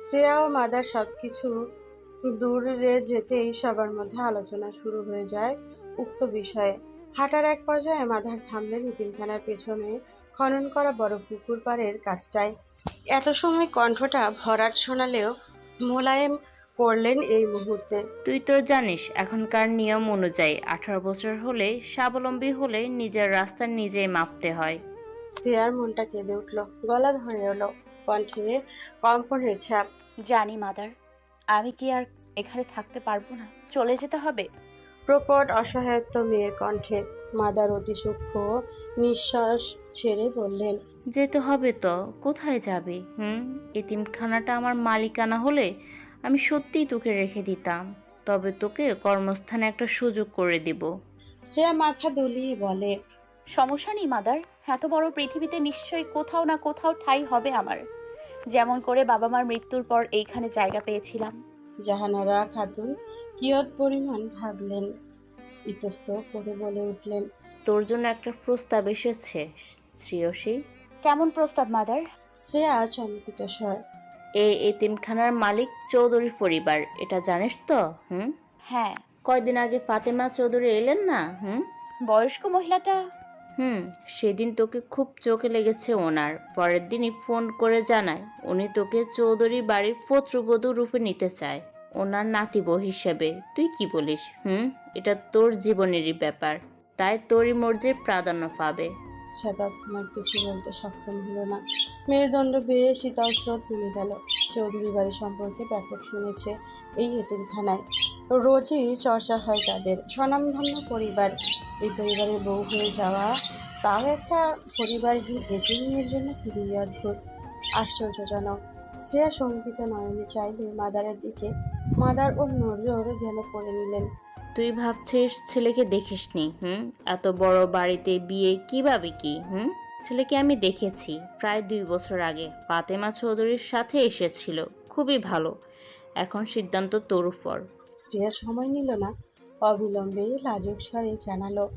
শ্রেয়া ও mother সবকিছু দূরে যেতেই সবার মধ্যে আলোচনা শুরু হয়ে যায় উক্ত বিষয়ে। হাঁটার এক পর্যায়ে মাদার থামলেন ইতিমখানার পেছনে খনন করা বড় পুকুর পাড়ের কাজটায়। এত সময় কণ্ঠটা ভরাট শোনালেও মোলায়েম করলেন এই মুহূর্তে। তুই তো জানিস এখনকার নিয়ম অনুযায়ী আঠারো বছর হলে স্বাবলম্বী হলে নিজের রাস্তা নিজেই মাপতে হয়। শ্রেয়ার মনটা কেঁদে উঠল গলা ধরে এলো। কণ্ঠে কম্পনের ছাপ জানি মাদার। আমি কি আর এখানে থাকতে পারব না? চলে যেতে হবে? প্রকট অসহায়ত্ব মেয়ের কণ্ঠে মাদার অতি সূক্ষ্ম নিঃশ্বাস ছেড়ে বললেন যেতে হবে তো কোথায় যাবে? হুম? এতিমখানাটা আমার মালিকানা হলে আমি সত্যিই তোকে রেখে দিতাম। তবে তোকে কর্মস্থানে একটা সুযোগ করে দিব। শ্রেয়া মাথা দুলিয়ে বলে সমস্যা নেই মাদার। এত বড় পৃথিবীতে নিশ্চয়ই কোথাও না কোথাও ঠাই হবে আমার। যেমন করে বাবা মার মৃত্যুর পর এইখানে জায়গা পেয়েছিলাম। জাহানারা খাতুন কিয়ত পরিমাণ ভাবলেন। ইতস্ত করে বলে উঠলেন তোর জন্য একটা প্রস্তাব এসেছে শ্রেয়সী? কেমন প্রস্তাব মাদার? শ্রেয়া চমকিত স্বর এই এতিমখানার মালিক চৌধুরী পরিবার এটা জানিস তো হুম? হ্যাঁ। কয়দিন আগে ফাতেমা চৌধুরী এলেন না হুম? বয়স্ক মহিলাটা হুম, সেদিন তোকে খুব চোখে লেগেছে ওনার। পরের দিনই ফোন করে জানায়, উনি তোকে চৌধুরীর বাড়ির পত্রবধূ রূপে নিতে চায়, ওনার নাতিব হিসেবে। তুই কি বলিস, হুম? এটা তোর জীবনেরই ব্যাপার। তাই তোরই মর্জির প্রাধান্য পাবে। সে তৎক্ষণাৎ কিছু বলতে সক্ষম হলো না। মেরুদণ্ড বেয়ে শীতল স্রোত নেমে গেল। চৌধুরী বাড়ি সম্পর্কে ব্যাপক শুনেছে এই এতিমখানায় রোজই চর্চা হয় তাদের। স্বনামধন্য পরিবার। এই পরিবারের বউ হয়ে যাওয়া তাও একটা পরিবারহীন এতিম মেয়ের জন্য খুবই অদ্ভুত, আশ্চর্যজনক। শ্রেয়া শঙ্কিত নয়নে চাইলে মাদারের দিকে মাদার ও নজর যেন পড়ে নিলেন। তুই ভাবছিস ছেলেকে দেখিসনি হুম? এত বড় বাড়িতে বিয়ে কীভাবে কি হুম? ছেলেকে আমি দেখেছি প্রায় দুই বছর আগে। ফাতেমা চৌধুরীর সাথে এসেছিল খুবই ভালো। এখন সিদ্ধান্ত তোর উপর। শ্রেয়া সময় নিল না অবিলম্বে লাজুক স্বরে জানালো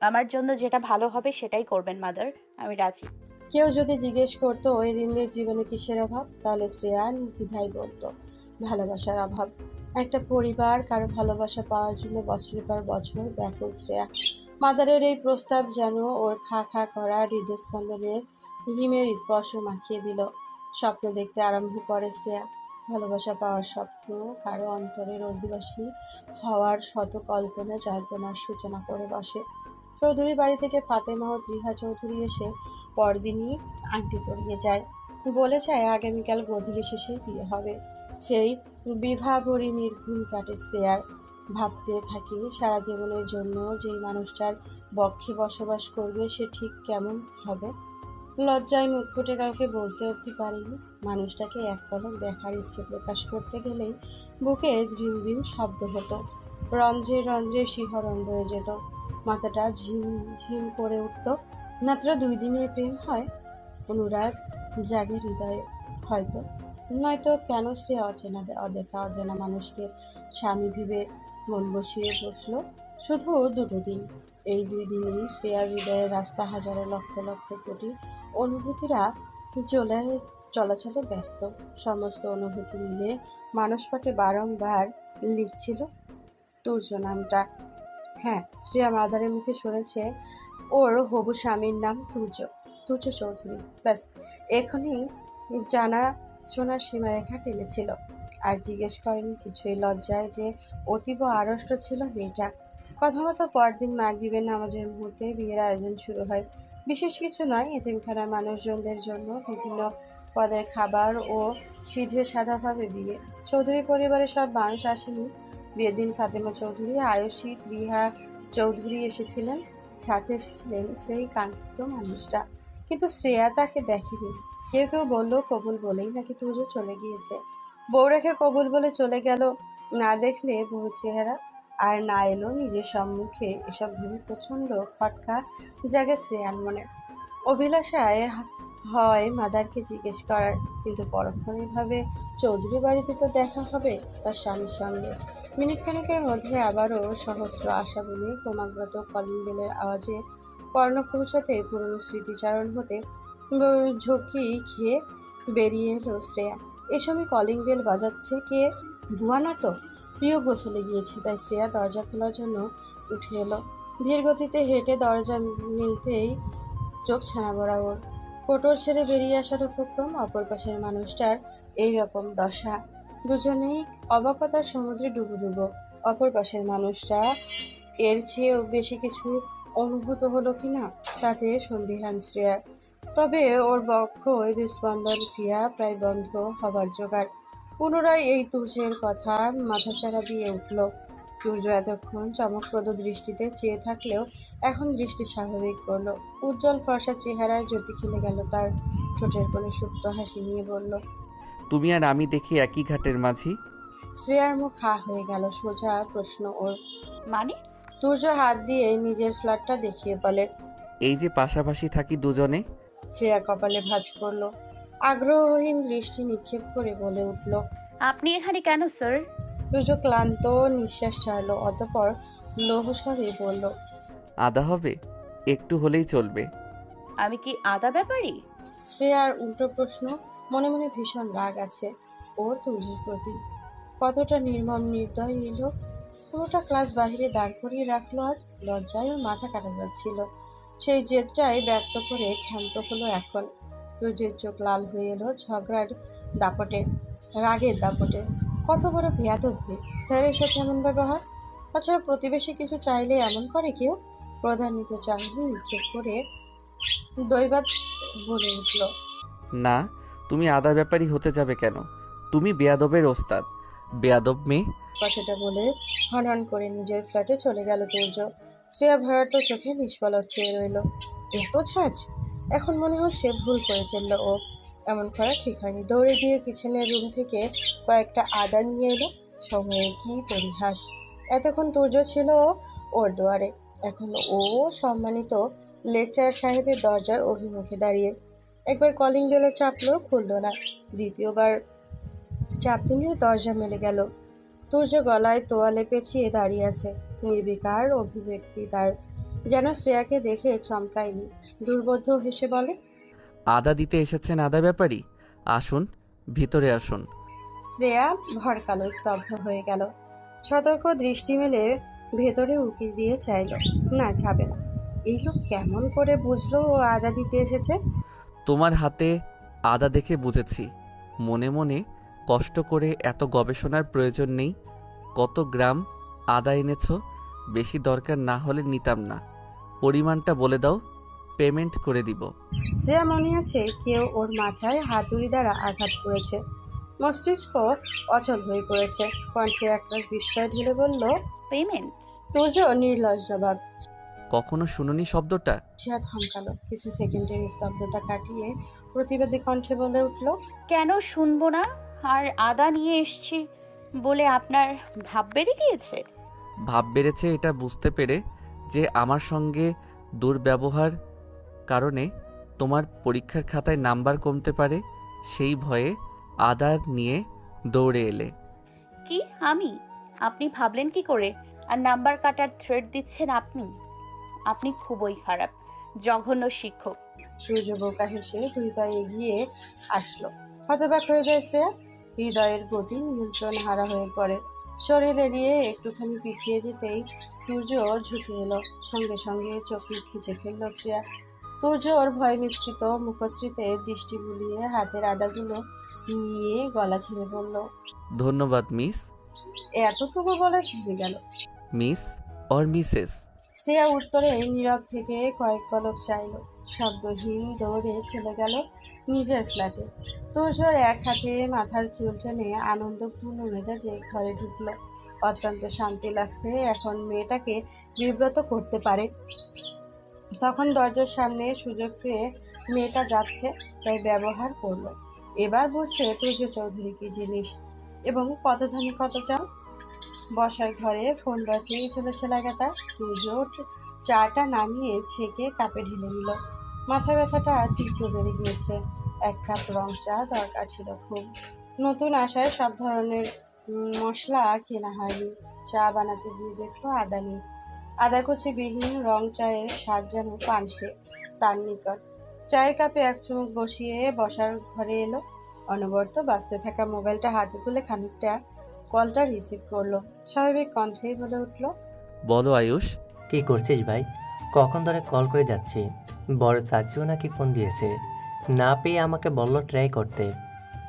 আমার জন্য যেটা ভালো হবে সেটাই করবেন মাদার আমি রাজি। কেউ যদি জিজ্ঞেস করতো ওই দিনের জীবনে কিসের অভাব? তাহলে শ্রেয়া নির্দ্বিধায় বলতো ভালোবাসার অভাব। একটা পরিবার, কারও ভালোবাসা পাওয়ার জন্য বছরের পর বছর ব্যাকুল শ্রেয়া। মাদারের এই প্রস্তাব যেন ওর খা খা করা হৃদস্পন্দনের হিমের স্পর্শ মাখিয়ে দিল। স্বপ্ন দেখতে আরম্ভ করে শ্রেয়া। ভালোবাসা পাওয়ার স্বপ্ন কারও অন্তরের অধিবাসী হওয়ার শত কল্পনা জল্পনার সূচনা করে বসে। চৌধুরী বাড়ি থেকে ফাতেমা ও ত্রিহা চৌধুরী এসে পরদিনই আংটি পরিয়ে যায়। বলে যায় আগামীকাল গোধূলি শেষে বিয়ে হবে। সেই বিভাবরী নির্ঘুম কাটে শ্রেয়ার। ভাবতে থাকি সারা জীবনের জন্য যেই মানুষটার বক্ষে বসবাস করবে সে ঠিক কেমন হবে? লজ্জায় মুখ ফুটে কাউকে বলতে অবধি পারিনি। মানুষটাকে এক পলক দেখার ইচ্ছে প্রকাশ করতে গেলেই বুকে ঝিম ঝিম শব্দ হতো। রন্ধ্রে রন্ধ্রে শিহরণ রয়ে যেত। মাথাটা ঝিম ঝিম করে উঠত। মাত্র দুই দিনের প্রেম হয়? অনুরাগ জাগে হৃদয়ে। হয়তো নয়তো কেন সে অচেনা অদেখা অজানা মানুষকে স্বামী ভেবে মন বসিয়ে বসল? শুধু দুটো দিন। এই দুই দিনই শ্রেয়ার হৃদয়ের রাস্তা হাজারো লক্ষ লক্ষ কোটি অনুভূতিরা চলে চলাচলে ব্যস্ত। সমস্ত অনুভূতি মিলে মানুষটাকে বারংবার লিখছিল তুর্য নামটা হ্যাঁ শ্রেয়া মাদারের মুখে শুনেছে ওর হবু স্বামীর নাম তুর্য। তুর্য চৌধুরী। ব্যাস, এখনই জানা শোনার সীমারেখা টেনেছিল। আর জিজ্ঞেস করেনি কিছুই। লজ্জায় যে অতীব আড়ষ্ট ছিল মেয়েটা। কথা মতো পরদিন মাগরিবের নামাজের মুহূর্তে বিয়ের আয়োজন শুরু হয়। বিশেষ কিছু নয়, এতিমখানার মানুষজনদের জন্য বিভিন্ন পদের খাবার ও সিধে সাদাভাবে বিয়ে। চৌধুরী পরিবারের সব মানুষ আসেনি। বিয়ের দিন ফাতেমা চৌধুরী আয়সী রিহা চৌধুরী এসেছিলেন। সাথে এসেছিলেন সেই কাঙ্ক্ষিত মানুষটা। কিন্তু শ্রেয়া তাকে দেখেনি। কেউ কেউ বলল, কবুল বলেই নাকি তুজো চলে গিয়েছে? বউ রেখে কবুল বলে চলে গেল। না দেখলে বউ চেহারা, আর না এলো নিজের সম্মুখে এসব ভেবে প্রচণ্ড খটকা জাগে শ্রেয়ার মনে। অভিলাষায় হয় মাদারকে জিজ্ঞেস করার, কিন্তু পরক্ষণে ভাবে চৌধুরী বাড়িতে তো দেখা হবে তার স্বামীর সঙ্গে? মিনিট খানেকের মধ্যে আবারও সহস্র আশা বলে ক্রমাগত কলিং বেলের আওয়াজে কর্ণ পৌঁছাতে পুরনো স্মৃতিচারণ হতে ঝুঁকি খেয়ে বেরিয়ে এলো শ্রেয়া। এই সময় কলিং বেল বাজাচ্ছে। কে? বুয়া না তো? প্রিয় গোসলে গিয়েছে, তাই শ্রেয়া দরজা খোলার জন্য উঠে এলো। ধীর গতিতে হেঁটে দরজা মিলতেই চোখ ছানা বরাবর কোটর ছেড়ে বেরিয়ে আসার উপক্রম, অপর পাশের মানুষটার এই রকম দশা। দুজনেই অবাকতার সমুদ্রে ডুবু ডুবো। অপর পাশের মানুষটা এর চেয়েও বেশি কিছু অনুভূত হলো কিনা, তাতে সন্দিহান শ্রেয়া। তবে ওর বক্ষ হৃদস্পন্দন ক্রিয়া প্রায় বন্ধ হবার জোগাড়। পুনরায় এই তুর্যের কথা মাথাচাড়া দিয়ে উঠল। সূর্য এতক্ষণ চমকপ্রদ দৃষ্টিতে চেয়ে থাকলেও এখন দৃষ্টি স্বাভাবিক করল। উজ্জ্বল ফর্সা চেহারায় জ্যোতি খেলে গেল তার। ঠোঁটের কোণে সুপ্ত হাসি নিয়ে বলল তুমি আর আমি দেখি একই ঘাটের মাঝি? শ্রেয়ার মুখ হা হয়ে গেল সোজা প্রশ্ন ওর। মানে? তুর্য হাত দিয়ে নিজের ফ্ল্যাটটা দেখিয়ে বলে এই যে পাশাপাশি থাকি দুজনে? শ্রেয়া কপালে ভাঁজ করল আগ্রহহীন দৃষ্টি নিক্ষেপ করে বলে উঠল আপনি এখানে কেন স্যার? তুর্য ক্লান্ত নিঃশ্বাস ছাড়লো অতপর লৌহস্বরে বলল আদা হবে একটু হলেই চলবে। আমি কি আদা ব্যাপারী? শ্রেয়ার উল্টো প্রশ্ন মনে মনে ভীষণ রাগ আছে ওর তুর্যের প্রতি। কতটা নির্মম নির্দয় এলো পুরোটা ক্লাস বাহিরে দাঁড় করিয়ে রাখল আজ লজ্জায় ওর মাথা কাটা যাচ্ছিল। সেই জেদটাই ব্যক্ত করে ক্ষান্ত হলো এখন। তুর্যের চোখ লাল হয়ে এলো ঝগড়ার দাপটে রাগের দাপটে। কত বড় বেয়াদব্যি স্যারের সাথে এমন ব্যবহার? তাছাড়া প্রতিবেশী কিছু চাইলে এমন করে কেউ? প্রধানিত চাহিদা নিক্ষেপ করে দৈবাত বলে উঠল না তুমি আদা ব্যাপারী হতে যাবে কেন? তুমি বেয়াদবের ওস্তাদ। বেয়াদব মেয়ে? কথাটা বলে হনহন করে নিজের ফ্ল্যাটে চলে গেল তুর্য শ্রেয়া ভয়ার্ত চোখে নিষ্পলক চেয়ে রইল। এত ছাজ এখন মনে হচ্ছে ভুল করে ফেলল ও। এমন করা ঠিক হয়নি। দৌড়ে গিয়ে কিচেনের রুম থেকে কয়েকটা আদা নিয়ে এলো। সময়ে কি পরিহাস। এতক্ষণ তুর্য ছিল ওর দুয়ারে। এখন ও সম্মানিত লেকচার সাহেবের দরজার অভিমুখে দাঁড়িয়ে। একবার কলিং বেলে চাপলো খুললো না। দ্বিতীয়বার চাপ দিলে দরজা মেলে গেল। তুর্য গলায় তোয়ালে পেঁচিয়ে দাঁড়িয়ে আছে। নির্বিকার অভিব্যক্তি তার। যেন শ্রেয়াকে দেখে চমকায়নি। দুর্বোধ্য হেসে বলে আদা দিতে এসেছেন আদা ব্যাপারী আসুন ভিতরে আসুন। শ্রেয়া ভরকালো স্তব্ধ হয়ে গেল। সতর্ক দৃষ্টি মেলে ভেতরে উকি দিয়ে চাইল না যাবে না। এই লোক কেমন করে বুঝলো ও আদা দিতে এসেছে? তোমার হাতে আদা দেখে বুঝেছি। মনে মনে কষ্ট করে এত গবেষণার প্রয়োজন নেই? কত গ্রাম আদা এনেছ? বেশি দরকার না হলে নিতাম না। পরিমাণটা বলে দাও পেমেন্ট করে দিব। শ্রেয়া মনে আছে কেউ ওর মাথায় হাতুড়ি দ্বারা আঘাত করেছে। মস্তিষ্ক অচল হয়ে পড়েছে। কণ্ঠে একরাশ বিস্ময় ঢেলে বলল পেমেন্ট তুর্য নির্লজ জবাব কখনো শুনুনি শব্দটা? শ্রেয়া থমকালো। কিছু সেকেন্ডের স্তব্ধতা কাটিয়ে প্রতিবাদী কণ্ঠে বলে উঠল কেন শুনব না? আর আদা নিয়ে এসছি বলে আপনার ভাব বেড়ে গিয়েছে? ভাব বেড়েছে এটা বুঝতে পেরে যে আমার সঙ্গে দুর্ব্যবহার কারণে তোমার পরীক্ষার খাতায় নাম্বার কমতে পারে সেই ভয়ে আদার নিয়ে দৌড়ে এলে। কি? আমি? আপনি ভাবলেন কি করে? আর নাম্বার কাটার থ্রেড দিচ্ছেন আপনি? আপনি খুবই খারাপ জঘন্য শিক্ষক। সূর্য বোকা হেসে দুই পায়ে এগিয়ে আসলো। হতবাক হয়ে যায় শ্রেয়া হৃদয়ের গতি নিয়ন্ত্রণ হারা হয়ে পড়ে। শরীর এড়িয়ে একটুখানি পিছিয়ে যেতেই সূর্য ঝুঁকে এলো। সঙ্গে সঙ্গে চোখ খিচে ফেলল শ্রেয়া। সূর্য ওর ভয় মিশ্রিত মুখশ্রীতে দৃষ্টি বুলিয়ে হাতের আদাগুলো নিয়ে গলা ছেড়ে বলল ধন্যবাদ মিস। এতটুকু বলে থেমে গেল। Miss or Mrs? শ্রেয়া উত্তরে নীরব থেকে কয়েক পলক চাইল। শব্দহীন দৌড়ে চলে গেল। নিজের ফ্ল্যাটে। তুষার এক হাতে মাথার চুল টেনে আনন্দপূর্ণ মেজাজে ঘরে ঢুকলো। অত্যন্ত শান্তি লাগছে এখন মেয়েটাকে বিব্রত করতে পারে। তখন দরজার সামনে সুযোগ পেয়ে মেয়েটা যাচ্ছে, তাই ব্যবহার করল। এবার বুঝবে তুর্য চৌধুরী কি জিনিস। এবং কত ধানে, কত চাও বসার ঘরে ফোন বসিয়েই চলেছে লাগাতার। তুর্য চাটা নামিয়ে ছেঁকে কাপে ঢেলে নিল। মাথা ব্যথাটা তীব্র বেড়ে গিয়েছে। এক কাপ রং চা দরকার ছিল খুব। নতুন আশায় সব ধরনের মশলা কেনা হয়নি। চা বানাতে গিয়ে দেখল আদা নেই। আদা বিহীন রং চায়ের স্বাদ যেন পানসে তার নিকট। চায়ের কাপে এক চুমুক বসিয়ে বসার ঘরে এলো। অনবরত বাঁচতে থাকা মোবাইলটা হাতে তুলে খানিকটা কলটা রিসিভ করল। স্বাভাবিক কণ্ঠেই বলে উঠল বলো আয়ুষ। কি করছিস ভাই? কখন ধরে কল করে যাচ্ছি? বড় চাচিও নাকি ফোন দিয়েছে? না পেয়ে আমাকে বলল ট্রাই করতে।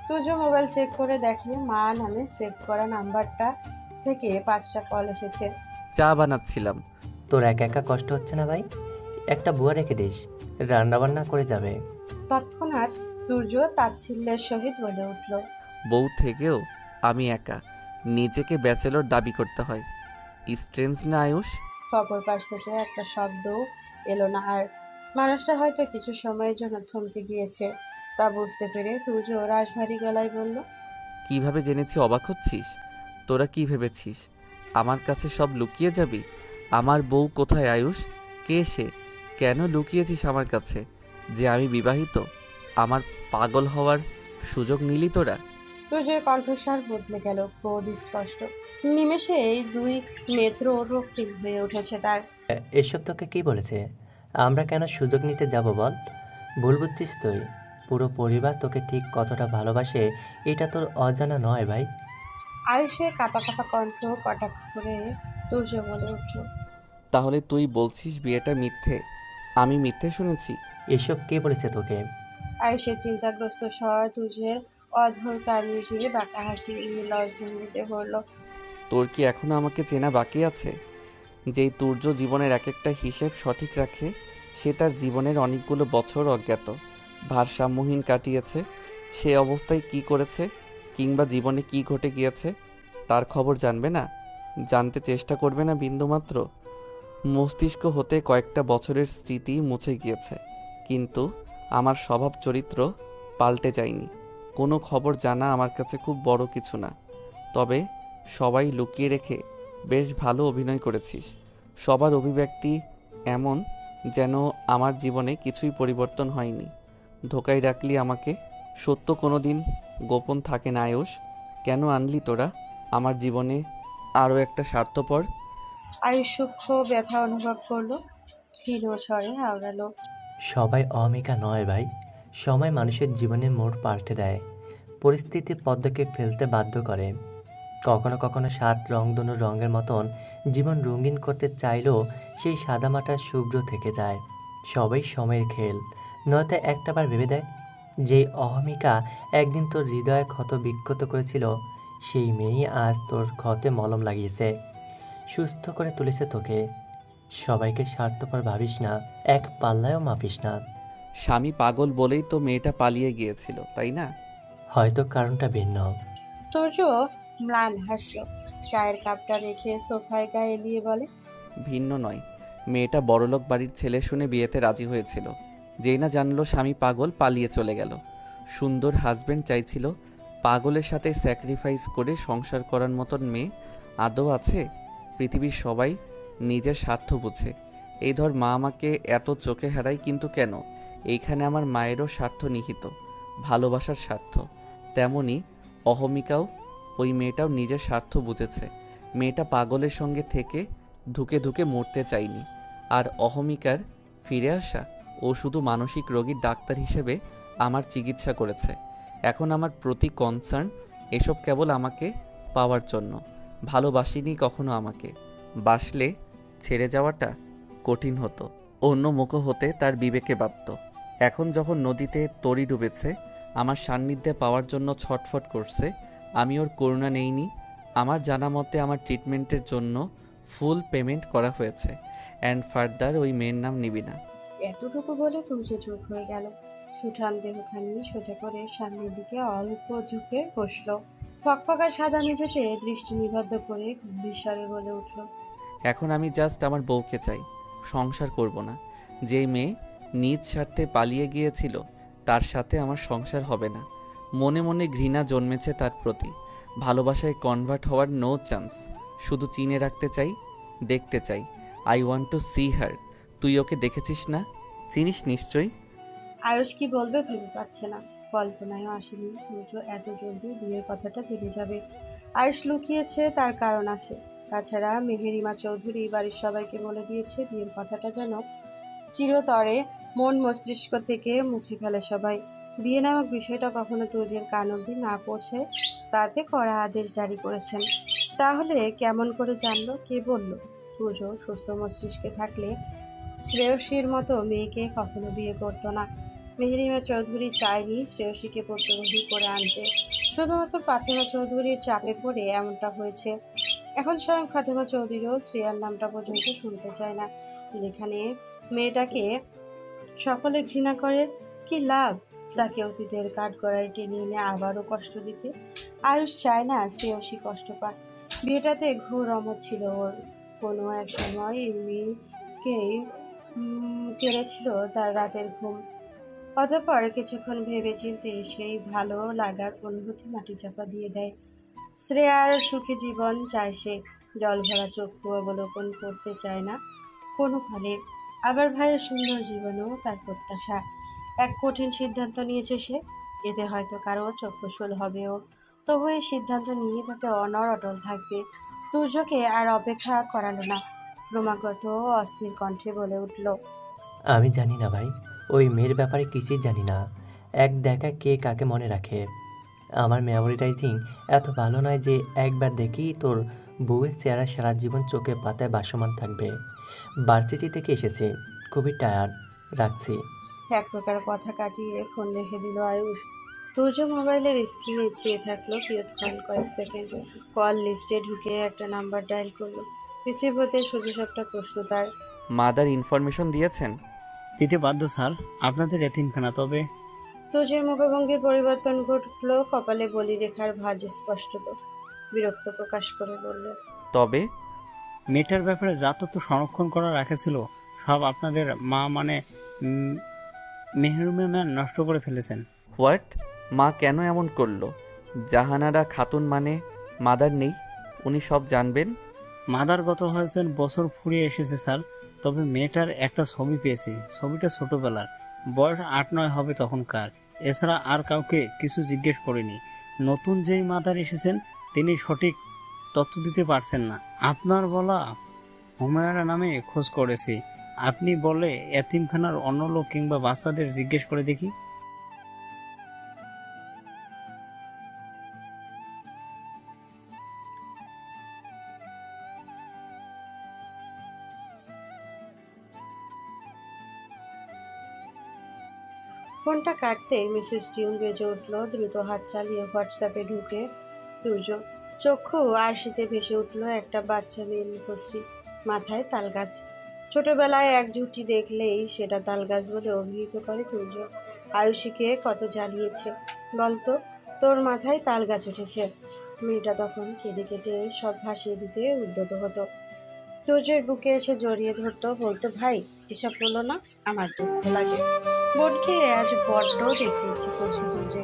তুজ মোবাইল চেক করে দেখে মা নামে সেভ করা নাম্বারটা থেকে পাঁচটা কল এসেছে। চা বানাচ্ছিলাম। তোর একা একা কষ্ট হচ্ছে না ভাই? একটা বুয়া রেখে দিস রান্নাবান্না করে যাবে। তৎক্ষণাৎ তুর্য তাচ্ছিল্যের সহিত বলে উঠল বউ থেকেও আমি একা। নিজেকে ব্যাচেলর দাবি করতে হয়। স্ট্রেঞ্জ না আয়ুষ? অপর পাশ থেকে একটা শব্দ এলো না আর মানুষটা হয়তো কিছু সময়ের জন্য থমকে গিয়েছে। তা বুঝতে পেরে তুর্য রাশভারী গলায় বলল কীভাবে জেনেছি অবাক হচ্ছিস? তোরা কি ভেবেছিস? আমার কাছে সব লুকিয়ে যাবি? আমার বউ কোথায় আয়ুষ? কে সে? কেন লুকিয়েছিস আমার কাছে? যে আমি বিবাহিত? আমার পাগল হওয়ার সুযোগ নিলি তোরা? তুর্যের কণ্ঠস্বর বদলে গেল ক্রোধ স্পষ্ট। নিমেষে এই দুই নেত্র রক্তিম হয়ে উঠেছে তার। এ- এসব তোকে কি বলেছে? আমরা কেন সুযোগ নিতে যাব বল? ভুল বুঝছিস তুই। পুরো পরিবার তোকে ঠিক কতটা ভালোবাসে এটা তোর অজানা নয় ভাই। আয়ুষের কাপা কাপা কণ্ঠ কটাক্ষ করে তুর্য বলে উঠল। তাহলে তুই বলছিস বিয়েটা মিথ্যে? আমি মিথ্যে শুনেছি। এসব কে বলেছে তোকে? আয়ুষের চিন্তাগ্রস্ত স্বর তুর্যের অধর কানে জুড়ে বাঁকা হাসি লজ ভঙ্গিতে তোর কি এখনও আমাকে চেনা বাকি আছে? যেই তুর্য জীবনের এক একটা হিসেব সঠিক রাখে, সে তার জীবনের অনেকগুলো বছর অজ্ঞাত। ভারসাম্যহীন কাটিয়েছে। সে অবস্থায় কি করেছে কিংবা জীবনে কি ঘটে গিয়েছে, তার খবর জানবে না? জানতে চেষ্টা করবে না বিন্দুমাত্র? মস্তিষ্ক হতে কয়েকটা বছরের স্মৃতি মুছে গিয়েছে। কিন্তু আমার স্বভাব চরিত্র পাল্টে যায়নি। কোনো খবর জানা আমার কাছে খুব বড় কিছু না। তবে সবাই লুকিয়ে রেখে বেশ ভালো অভিনয় করেছিস। সবার অভিব্যক্তি এমন যেন আমার জীবনে কিছুই পরিবর্তন হয়নি। ধোকায় রাখলি আমাকে। সত্য কোনো দিন গোপন থাকে না আয়ুষ। কেন আনলি তোরা? আমার জীবনে আরও একটা স্বার্থপর। আয়ুষ সূক্ষ্ম ব্যথা অনুভব করল। ক্ষীণ স্বরে আওড়ালো সবাই অহমিকা নয় ভাই। সময় মানুষের জীবনে মোড় পাল্টে দেয়। পরিস্থিতি পদ্মকে ফেলতে বাধ্য করে। কখনো কখনো সাত রংধনু রঙের মতন জীবন রঙিন করতে চাইলেও সেই সাদামাটা শুভ্র থেকে যায়। সবাই সময়ের খেল। নয়তো একটাবার ভেবে দেয় যেই অহমিকা একদিন তোর হৃদয়ে ক্ষত বিক্ষত করেছিল সেই মেয়েই আজ তোর ক্ষতে মলম লাগিয়েছে। সুস্থ করে তুলেছে তোকে। সবাইকে স্বার্থপর ভাবিস না এক পাল্লায়ও মাফিস না। স্বামী পাগল বলেই তো মেয়েটা পালিয়ে গিয়েছিল তাই না? হয়তো কারণটা ভিন্ন। তুর্য ম্লান হাসলো। চায়ের কাপটা রেখে সোফায় গায়ে এলিয়ে বলে, ভিন্ন নয়, মেয়েটা বড়লোক বাড়ির ছেলে শুনে বিয়েতে রাজি হয়েছিল। যেই না জানলো স্বামী পাগল পালিয়ে চলে গেল। সুন্দর হাজবেন্ড চাইছিল পাগলের সাথে স্যাক্রিফাইস করে সংসার করার মতন মেয়ে আদৌ আছে? পৃথিবীর সবাই নিজের স্বার্থ বুঝে। এই ধর মা আমাকে এত চোখে হারায় কিন্তু কেন? এইখানে আমার মায়েরও স্বার্থ নিহিত, ভালোবাসার স্বার্থ। তেমনি অহমিকাও ওই মেয়েটাও নিজের স্বার্থ বুঝেছে। মেয়েটা পাগলের সঙ্গে থেকে ধুকে ধুকে মরতে চাইনি আর অহমিকার ফিরে আসা, ও শুধু মানসিক রোগীর ডাক্তার হিসেবে আমার চিকিৎসা করেছে। এখন আমার প্রতি কনসার্ন এসব কেবল আমাকে পাওয়ার জন্য। ভালোবাসিনি কখনো আমাকে। বাসলে ছেড়ে যাওয়াটা কঠিন হতো। অন্য মুখ হতে তার বিবেকে বাধ্য এখন যখন নদীতে তরি ডুবেছে, আমার সান্নিধ্যে পাওয়ার জন্য ছটফট করছে আমি ওর করুণা নেইনি। আমার জানা মতে আমার ট্রিটমেন্টের জন্য ফুল পেমেন্ট করা হয়েছে। অ্যান্ড ফার্দার ওই মেয়ের নাম নিবি না এতটুকু বলে তুর্য চুপ হয়ে গেল। সুঠাম দেহখানি সোজা করে সামনের দিকে অল্প ঝুঁকে বসল। ফকফকা সাদা মেঝেতে দৃষ্টি নিবদ্ধ করে বিস্বরে বলে উঠল এখন আমি জাস্ট আমার বউকে চাই। সংসার করব না। যেই মেয়ে নিজ স্বার্থে পালিয়ে গিয়েছিল তার সাথে আমার সংসার হবে না। মনে মনে ঘৃণা জন্মেছে তার প্রতি। ভালোবাসায় কনভার্ট হওয়ার নো চান্স শুধু চিনে রাখতে চাই, দেখতে চাই। I want to see her তুই ওকে দেখেছিস না? চিনিস নিশ্চয়ই? আয়ুষ কি বলবে ভেবে পাচ্ছে না। কল্পনায়ও আসেনি। তুর্য এত জলদি বিয়ের কথাটা জেনে যাবে। আয়ুষ লুকিয়েছে, তার কারণ আছে। তাছাড়া মেহেরিমা চৌধুরী বাড়ির সবাইকে বলে দিয়েছে, বিয়ের কথাটা যেন চিরতরে মন মস্তিষ্ক থেকে মুছে ফেলে সবাই। বিয়ে নামক বিষয়টা কখনো তুজের কান অবধি না পৌঁছে তাতে কড়া আদেশ জারি করেছেন। তাহলে কেমন করে জানলো? কে বলল? তুজো সুস্থ মস্তিষ্কে থাকলে শ্রেয়সীর মতো মেয়েকে কখনো বিয়ে করতো না। মেহরিমা চৌধুরী চায়নি শ্রেয়সীকে প্রত্যাবধি করে আনতে। শুধুমাত্র ফাতেমা চৌধুরীর চাপে পড়ে এমনটা হয়েছে। এখন স্বয়ং ফাতেমা চৌধুরীও শ্রেয়ার নামটা পর্যন্ত শুনতে চায় না, যেখানে মেয়েটাকে সকলে ঘৃণা করে। কি লাভ? তাকে অতীতের কাঠ গড়ায় টেনে এনে আবারও কষ্ট দিতে। আয়ুষ চায় না শ্রেয়সী কষ্ট পাক। বিয়েটাতে ঘোর অমত ছিল ওর। কোনো এক সময় এই মেয়েকেই কেড়েছিল তার রাতের ঘুম। অতঃপর কিছুক্ষণ ভেবে চিনতে সেই ভালো লাগার অনুভূতি মাটি চাপা দিয়ে দেয়। শ্রেয়ার সুখী জীবন চায় সে, জল ভরা চক্ষু অবলোকন করতে চায় না কোনো ফলে আবার ভাইয়ের সুন্দর জীবনেও তার প্রত্যাশা। এক কঠিন সিদ্ধান্ত নিয়েছে সে। এতে হয়তো কারও চক্ষুশূল হবেও। তবু এই সিদ্ধান্ত নিয়ে তাতে অনর অটল থাকবে। সূর্যকে আর অপেক্ষা করালো না। ক্রমাগত অস্থির কণ্ঠে বলে উঠল, আমি জানি না ভাই, ওই মেয়ের ব্যাপারে কিছুই জানি না। এক দেখা কে কাকে মনে রাখে। আমার মেমোরিটাইজিং এত ভালো নয় যে একবার দেখি তোর বউয়ের চেহারা সারা জীবন চোখে পাতায় বাসমান থাকবে। ভার্সিটি থেকে এসেছে। খুবই টায়ার্ড রাখছি। এক প্রকার কথা কাটিয়ে ফোন রেখে দিল আয়ুষ। সূর্য মোবাইলের স্ক্রিনে চেয়ে থাকল কিয়ৎক্ষণ কয়েক সেকেন্ড। কল লিস্টে ঢুকে একটা নাম্বার ডায়াল করল। রিসিভ হতে সোজা একটা প্রশ্ন তার। মাদার ইনফরমেশন দিয়েছেন? দিতে বাধ্য স্যার। আপনাদের এতিমখানা তবে। তুজের মুখভঙ্গির পরিবর্তন ঘটলো কপালে বলি রেখার ভাঁজ স্পষ্টত। বিরক্ত প্রকাশ করে বলল তবে? মেয়েটার ব্যাপারে যা তথ্য সংরক্ষণ করা রাখেছিল সব আপনাদের মা মানে উম, মেহরুমে ম্যান নষ্ট করে ফেলেছেন। হোয়াট? মা কেন এমন করল? জাহানারা খাতুন মানে মাদার নেই? উনি সব জানবেন? মাদার গত হয়েছেন বছর ফুরিয়ে এসেছে স্যার। তবে মেয়েটার একটা ছবি পেয়েছি। ছবিটা ছোটবেলার। বয়স আট নয় হবে তখনকার। এছাড়া আর কাউকে কিছু জিজ্ঞেস করিনি। নতুন যেই মাদার এসেছেন তিনি সঠিক তথ্য দিতে পারছেন না। আপনার বলা হুমায়রা নামে খোঁজ করেছি। আপনি বলে এতিমখানার অন্য লোক কিংবা বাচ্চাদের জিজ্ঞেস করে দেখি। ফোনটা কাটতেই মিসেস টিউন বেজে উঠল, দ্রুত হাত চালিয়ে হোয়াটসঅ্যাপে ঢুকে দুজন। চক্ষু আরশিতে ভেসে উঠল একটা বাচ্চা মেয়ের মুখশ্রী মাথায় তালগাছ। ছোটবেলায় এক ঝুঁটি দেখলেই সেটা তাল গাছ বলে অভিহিত করে দুর্য আয়ুষীকে কত জ্বালিয়েছে বলতো? তোর মাথায় তাল গাছ উঠেছে। মেয়েটা তখন কেঁদে কেটে সব ভাসিয়ে দিতে উদ্যত হতো। তুর্যের বুকে এসে জড়িয়ে ধরতো, বলতো, ভাই, এসব বলো না, আমার দুঃখ লাগে। বোনকে আজ বড্ড দেখতে ইচ্ছে করছে তুজে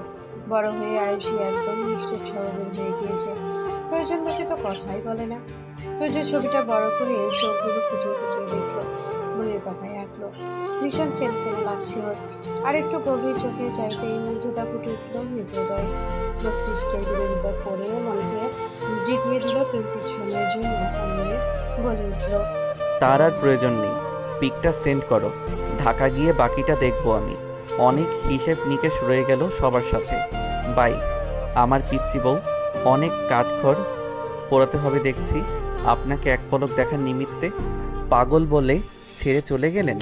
বড় হয়ে আয়ুষী একদম নিশ্চুপ স্বভাবের হয়ে গিয়েছে। প্রয়োজন তো কথাই বলে না। তুজে ছবিটা বড় করে চোখগুলো ফুটিয়ে ফুটিয়ে দেখল। মনের কথায় আঁকলো। ভীষণ চেনে চেনে লাগছে ওর আর একটু গভীর চোখে চাইতেই মুগ্ধতা ফুটে উঠল মৃতদয় মস্তিষ্কের বিরোধিতা করে মনকে জিতিয়ে দিল কিঞ্চিত সময়ের জন্য বলে উঠল। তার আর প্রয়োজন নেই। পিকটা সেন্ড করো। ঢাকা গিয়ে বাকিটা দেখব আমি। অনেক হিসেব নিকেশ রয়ে গেল সবার সাথে। বাই। আমার পিচ্ছি বউ। অনেক কাঠখড় পোড়াতে হবে দেখছি। আপনাকে এক পলক দেখার নিমিত্তে পাগল বলে ছেড়ে চলে গেলেন?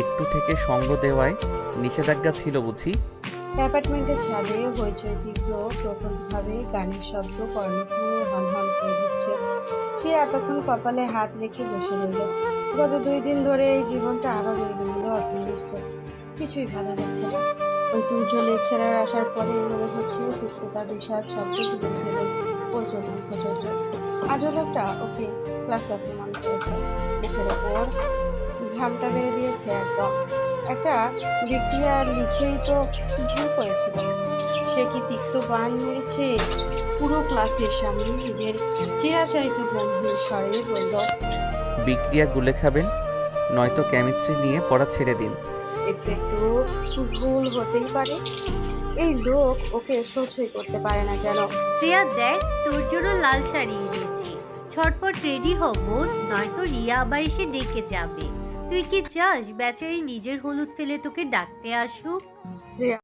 একটু থেকে সঙ্গ দেওয়ায় নিষেধাজ্ঞা ছিল বুঝি? অ্যাপার্টমেন্টের ছাদে হইচই তীব্র, প্রকটভাবে গানের শব্দ কর্ণকুয়ে হনহন করে ঢুকছে সে এতক্ষণ কপালে হাত রেখে বসে রইল। গত দুই দিন ধরে এই জীবনটা আবার এলোমেলো অবিন্যস্ত কিছুই ভালো লাগছে না। ওই দুর্য লেকচারার আসার পরে মনে হচ্ছে তিক্ততা বিষাদ শব্দ ঘুরে ফেলে প্রচণ্ড প্রযোজ্য আজও লোকটা ওকে ক্লাসে অপমান করেছে। মুখের ওপর ঝামটা মেরে দিয়েছে একদম। একটা বিক্রিয়া লিখেই তো ভুল করেছিল। সে কি তিক্ত বান মেরেছে? পুরো ক্লাসের সামনে নিজের চিরাচরিত গম্ভীর স্বরে বলল, বিক্রিয়া গুলে খাবেন, নয়তো কেমিস্ট্রি নিয়ে পড়া ছেড়ে দিন। একটু একটু ভুল হতেই পারে। এই লোক ওকে সহ্যই করতে পারে না যেন। শ্রেয়া দেখ তোর জন্য লাল শাড়ি এনেছি। ছটপট রেডি হব নয়তো রিয়া আবার এসে ডেকে যাবে। তুই কি চাস বেচারি নিজের হলুদ ফেলে তোকে ডাকতে আসুক? শ্রেয়া